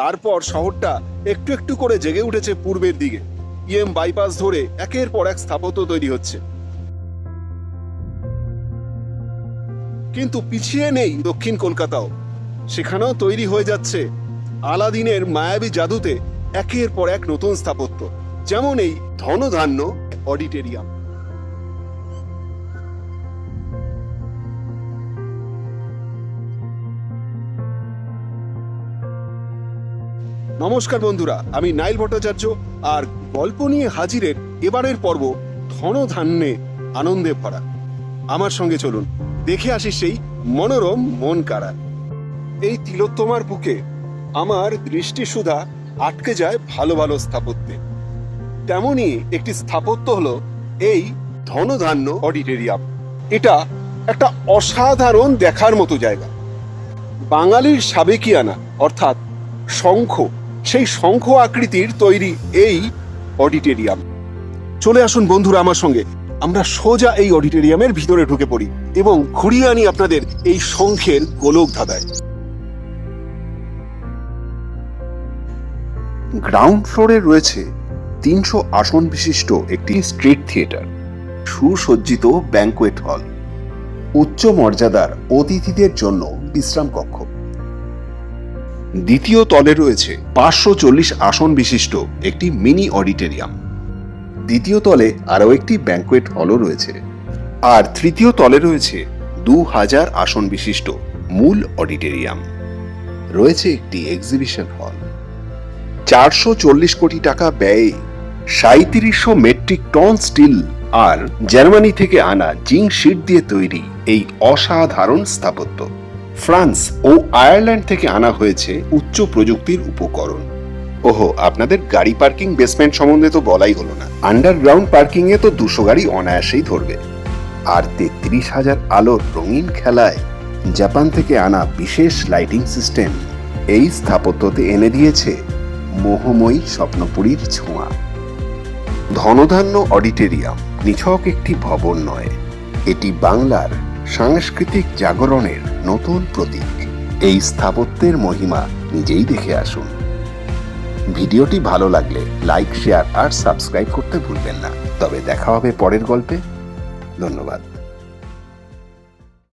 তারপর শহরটা একটু একটু করে জেগে উঠেছে পূর্বের দিকে। ইএম বাইপাস ধরে একের পর এক স্থাপত্য তৈরি হচ্ছে। কিন্তু পিছিয়ে নেই দক্ষিণ কলকাতাও। সেখানেও তৈরি হয়ে যাচ্ছে আলাদিনের মায়াবী জাদুতে একের পর এক নতুন স্থাপত্য। যেমন এই ধনধান্য অডিটেরিয়াম। নমস্কার বন্ধুরা, আমি নাইল ভট্টাচার্য আর গল্প নিয়ে হাজিরের এবারের পর্ব ধনধান্যে আনন্দে ভরা। আমার সঙ্গে চলুন, দেখে আসি সেই মনোরম মন কাড়া এই তিলোত্তমার বুকে আমার দৃষ্টি সুধা আটকে যায় ভালো ভালো স্থাপত্যে। তেমনই একটি স্থাপত্য হলো এই ধনধান্য অডিটেরিয়াম। এটা একটা অসাধারণ দেখার মতো জায়গা। বাঙালির সাবেকিয়ানা, অর্থাৎ শঙ্খ সেই শঙ্খ আকৃতির তৈরি এই অডিটেরিয়াম। চলে আসুন বন্ধুরা আমার সঙ্গে। আমরা সোজা এই অডিটোরিয়ামের ভিতরে ঢুকে পড়ি এবং ঘুরিয়ে আনি আপনাদের এই শঙ্খের গোলক ধাঁধায়। গ্রাউন্ড ফ্লোরে রয়েছে তিনশো আসন বিশিষ্ট একটি স্ট্রিট থিয়েটার, সুসজ্জিত ব্যাংকোয়েট হল। উচ্চ মর্যাদার অতিথিদের জন্য বিশ্রাম কক্ষ দ্বিতীয় তলে রয়েছে পাঁচশো চল্লিশ আসন বিশিষ্ট একটি মিনি অডিটোরিয়াম। দ্বিতীয় তলে আরও একটি ব্যাংকোয়েট হলও রয়েছে। আর তৃতীয় তলে রয়েছে দু হাজার আসন বিশিষ্ট মূল অডিটোরিয়াম। রয়েছে একটি এক্সিবিশন হল চারশো চল্লিশ কোটি টাকা ব্যয়ে সাঁত্রিশশো মেট্রিক টন স্টিল আর জার্মানি থেকে আনা জিং শিট দিয়ে তৈরি এই অসাধারণ স্থাপত্য। ফ্রান্স ও আয়ারল্যান্ড থেকে আনা হয়েছে উচ্চ প্রযুক্তির উপকরণ। ওহো, আপনাদের গাড়ি পার্কিং বেসমেন্ট সম্বন্ধে তো বলাই হলো না। আন্ডারগ্রাউন্ড পার্কিং এ তো দুশো গাড়ি অনায়াসেই ধরবে। আর তেত্রিশ হাজার আলোর রঙিন খেলায় জাপান থেকে আনা বিশেষ লাইটিং সিস্টেম এই স্থাপত্যতে এনে দিয়েছে মোহময়ী স্বপ্নপুরীর ছোঁয়া। ধনধান্য অডিটেরিয়াম, নিছক একটি ভবন নয়, এটি বাংলার সাংস্কৃতিক জাগরণের নতুন প্রতীক। এই স্থাপত্যের মহিমা নিজেই দেখে আসুন। ভিডিওটি ভালো লাগলে লাইক, শেয়ার আর সাবস্ক্রাইব করতে ভুলবেন না। তবে দেখা হবে পরের গল্পে। ধন্যবাদ।